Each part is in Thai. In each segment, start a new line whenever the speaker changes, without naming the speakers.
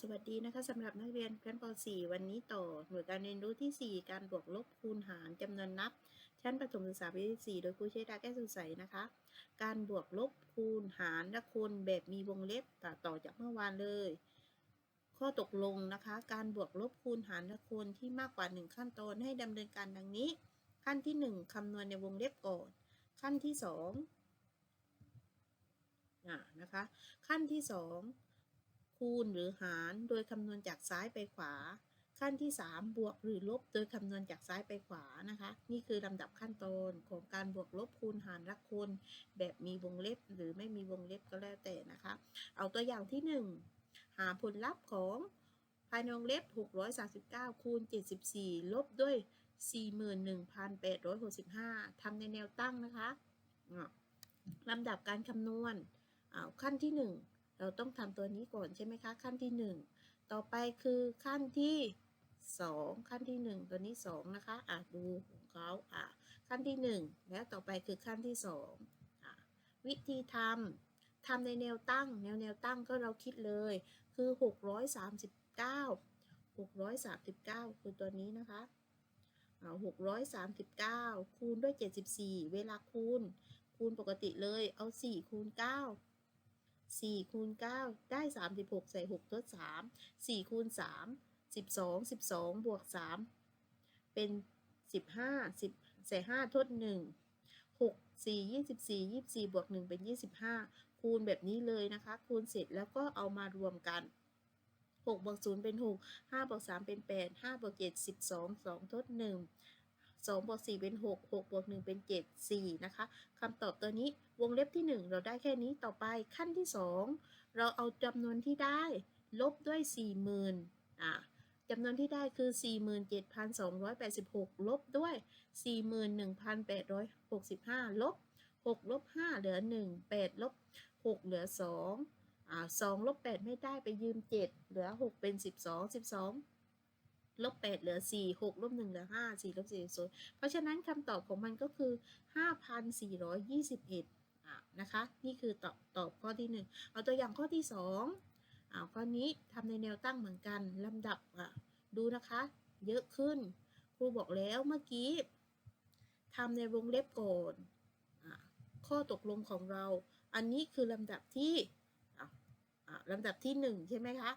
สวัสดีนะคะสำหรับนักเรียนชั้นป .4 วันนี้ต่อหน่วยการเรียนรู้ที่ 4 การบวกลบคูณหารจำนวนนับ ชั้นประถมศึกษาปีที่4โดยครูเชษดาแก้วสุใสนะคะ การบวกลบคูณหารและคูณแบบมีวงเล็บต่อต่อจากเมื่อวานเลย ข้อตกลงนะคะ การบวกลบคูณหารและคูณที่มากกว่า 1 ขั้นตอนให้ดำเนินการดังนี้ ขั้นที่ 1คำนวณในวงเล็บก่อน ขั้นที่2อ่านะคะ ขั้นที่ 2 คูณหรือหาร โดยคำนวณจากซ้ายไปขวา ขั้นที่ 3 บวกหรือลบ โดยคำนวณจากซ้ายไปขวานะคะ นี่คือลำดับขั้นตอนของการบวกลบคูณหารและคูณแบบมีวงเล็บหรือไม่มีวงเล็บก็แล้วแต่นะคะ เอาตัวอย่างที่ 1 หาผลลัพธ์ของภายในวงเล็บ 639 คูณ 74 ลบด้วย 41,865 ทำในแนวตั้งนะคะลำดับการคำนวณ ขั้นที่ 1 เราต้องทำตัวนี้ก่อนใช่ไหมคะ ขั้นที่ 1 ต่อไปคือขั้นที่ 2 ขั้นที่ 1 ตัวนี้ 2 นะคะอะดูของเขาอะขั้นที่ 1 แล้วต่อไปคือขั้นที่2อะวิธีทำทำในแนวตั้ง แนวแนวตั้งก็เราคิดเลยคือ 639 639 คือตัวนี้นะคะอ่า639 คูณด้วย 74 เวลาคูณ คูณปกติเลย เอา 4 คูณ 9 4คูณ9ได้ 36 ใส่ 6 ทด 3 4คูณ3 12 12 บวก 3 เป็น 15 10 ใส่ 5 ทด 1 6 4 24 24 บวก 1 เป็น 25 คูณแบบนี้เลยนะคะ คูณเสร็จแล้วก็เอามารวมกัน6บวก0เป็น 6 5บวก3เป็น 8 5บวก7 12 2 ทด 1 2บวก4เป็น 6 6บวก1เป็น 7 4 นะคะคำตอบตัวนี้วงเล็บที่ 1 เราได้แค่นี้ต่อไปขั้นที่ 2 เราเอาจำนวนที่ได้ ลบด้วย 40,000อะจำนวนที่ได้คือ 47,286 ลบด้วย 41,865 ลบ 6 ลบ 5 เหลือ 1 8 ลบ 6 เหลือ 2อ่า2ลบ 8 ไม่ได้ไปยืม 7 เหลือ 6 เป็น 12 12 ลบ8เหลือ4 6ลบ1เหลือ5 4ลบ4เหลือ0เพราะฉะนั้นคำตอบของมันก็คือ5,421อะนะคะ นี่คือตอบตอบข้อที่1เอาตัวอย่างข้อที่2อ่าข้อนี้ทำในแนวตั้งเหมือนกันลำดับอะดูนะคะ เยอะขึ้น ครูบอกแล้วเมื่อกี้ทำในวงเล็บก่อนอข้อตกลงของเรา อันนี้คือลำดับที่อะลำดับที่ 1 ใช่ไหมคะ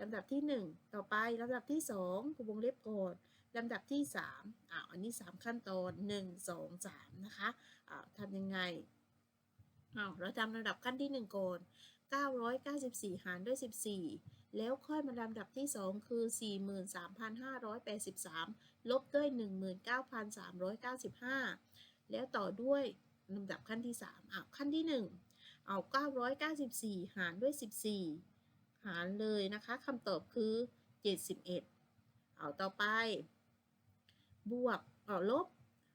ลำดับที่ 1 ต่อไปลำดับที่2คือวงเล็บโก่อนลำดับที่3อ่าอันนี้ 3 ขั้นตอน 1 2 3 นะคะอ่าทำยังไงอ้าเราทำลำดับขั้นที่ 1 โก่อน994 หารด้วย 14 แล้วค่อยมาลำดับที่ 2 คือ 43,583 ลบด้วย 19,395 แล้วต่อด้วยลำดับขั้นที่3อ้าขั้นที่ 1 เอา 994 หารด้วย 14 หารเลยนะคะคำตอบคือ 71 เอาต่อไป บวกเอาลบ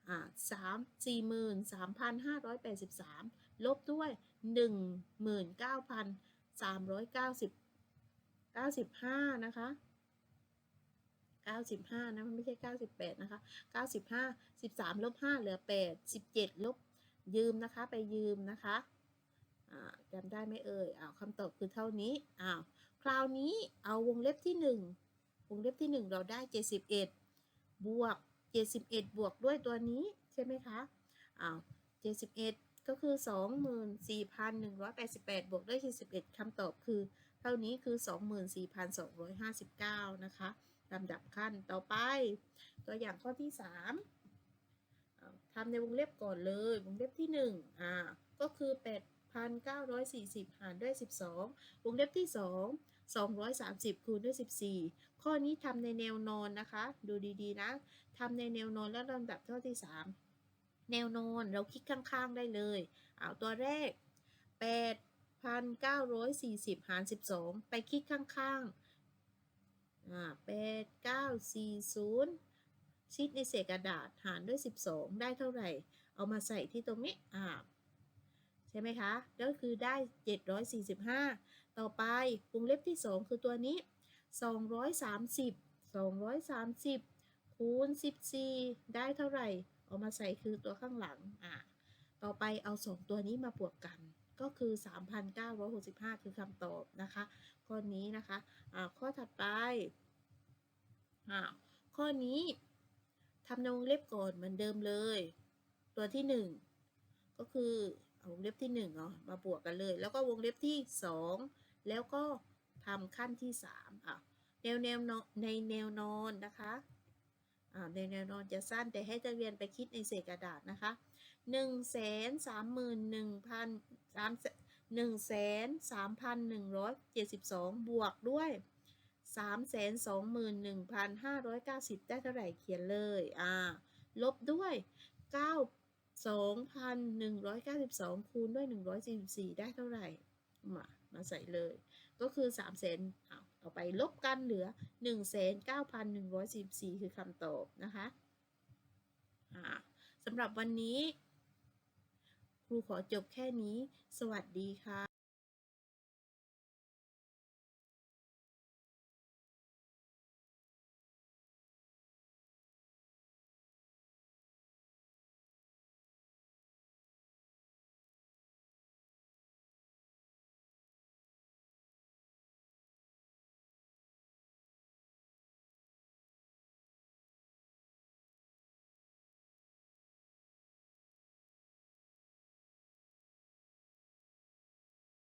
อ่าสามสี่หมื่นสามพันห้าร้อยแปดสิบสามลบด้วยหนึ่งหมื่นเก้าพันสามร้อยเก้าสิบเก้าสิบห้านะคะเก้าสิบห้านะมันไม่ใช่เก้าสิบแปดนะคะเก้าสิบห้าสิบสามลบห้าเหลือแปดสิบเจ็ดลบยืมนะคะไปยืมนะคะอ่าจำได้ไหมเอ่ยอ้าวคำตอบคือเท่านี้อ้าว คราวนี้เอาวงเล็บที่หนึ่งวงเล็บที่หนึ่งเราได้เจ็ดสิบเอ็ดบวก 71 บวกด้วยตัวนี้ใช่ไหมคะอ้าว71 ก็คือ 24,188 บวกด้วย71คำตอบคือ เท่านี้คือ 24,259 นะคะลำดับขั้นต่อไป ตัวอย่างข้อที่ 3ทำในวงเล็บก่อนเลย วงเล็บที่ 1 อ่า ก็คือ 8,940 หารด้วย 12 วงเล็บที่ 2 230 คูณด้วย 14 ข้อนี้ทำในแนวนอนนะคะ ดูดีๆนะทำในแนวนอนแล้วลำดับข้อที่ 3 แนวนอนเราคลิกข้างๆได้เลย เอาตัวแรก 8,940 หาร 12 ไปคลิกข้างๆอ่า8940ชิดในเศษกระดาษหารด้วย 12 ได้เท่าไหร่ เอามาใส่ที่ตรงนี้อ่า ช่ไหมคะก็คือได้ 745 ต่อไปวงเล็บที่ 2 คือตัวนี้ 230 230 คูณ 14 ได้เท่าไหร่ เอามาใส่คือตัวข้างหลัง อะต่อไปเอา 2 ตัวนี้มาบวกกัน ก็คือ 3,965 คือคำตอบนะคะ ข้อนี้นะคะ อ่า ข้อถัดไป อ่า ข้อนี้ทำในวงเล็บก่อนเหมือนเดิมเลย ตัวที่ 1 ก็คือ วงเล็บที่1เนาะมาบวกกันเลย แล้วก็วงเล็บที่ 2 แล้วก็ทำขั้นที่3อะแนวแนวนอนในแนวนอนนะคะอ่าในแนวนอนจะสั้นแต่ให้นักเรียนไปคิดในเศษกระดาษนะคะหนึ่งแสนสามหมื่นหนึ่งพันสามหนึ่งแสนสามพันหนึ่งร้อยเจ็ดสิบสองบวกด้วยสามแสนสองหมื่นหนึ่งพันห้าร้อยเก้าสิบได้เท่าไหร่เขียนเลยอ่าลบด้วยเก้า สองพันหนึ่งร้อยเก้าสิบสองคูณด้วยหนึ่งร้อยสี่สิบสี่ได้เท่าไหร่ มา มาใส่เลย ก็คือสามแสนเอาเอาไปลบกันเหลือหนึ่งแสนเก้าพันหนึ่งร้อยสี่สี่คือคำตอบนะคะสำหรับวันนี้ ครูขอจบแค่นี้ สวัสดีค่ะ